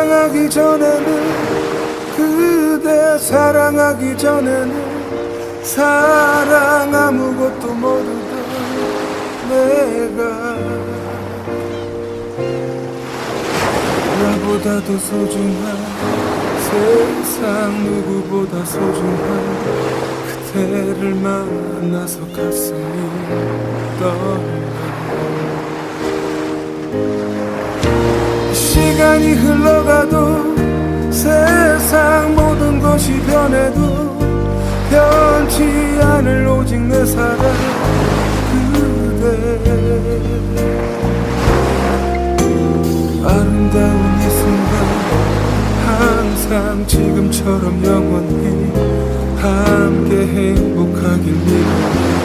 사랑하기 전에는 그대 사랑하기 전에는 사랑 아무것도 모르던 내가 나보다도 소중한 세상 누구보다 소중한 그대를 만나서 가슴이 떨 시간이 흘러가도 세상 모든 것이 변해도 변치 않을 오직 내 사랑 그대. 아름다운 이 순간 항상 지금처럼 영원히 함께 행복하길 빌어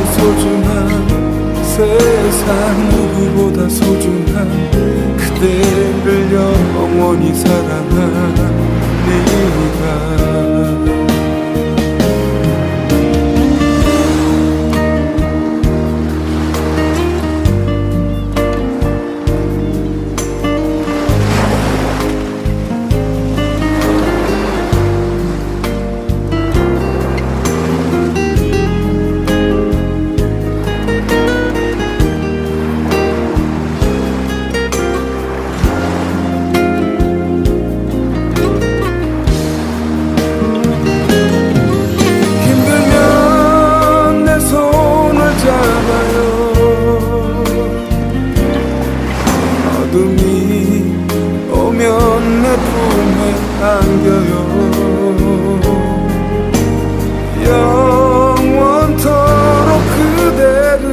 나보다도 소중한 세상 누구보다 소중한 그대를 영원히 사랑하니까 안겨요. 영원토록 그대를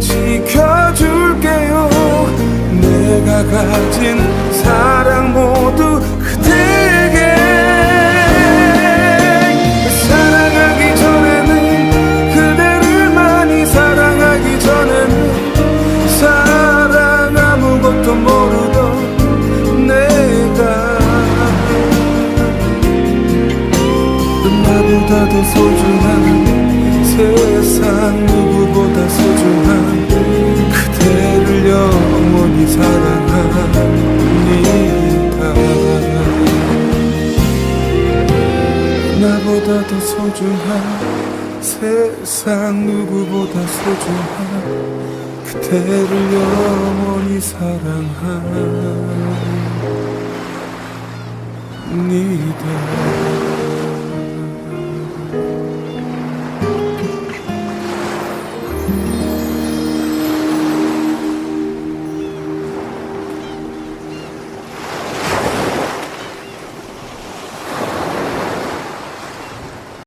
지켜줄게요. 내가 가진 사랑 모 나보다도 소중한 세상 누구보다 소중한 그대를 영원히 사랑합니다. 나보다도 소중한 세상 누구보다 소중한 그대를 영원히 사랑합니다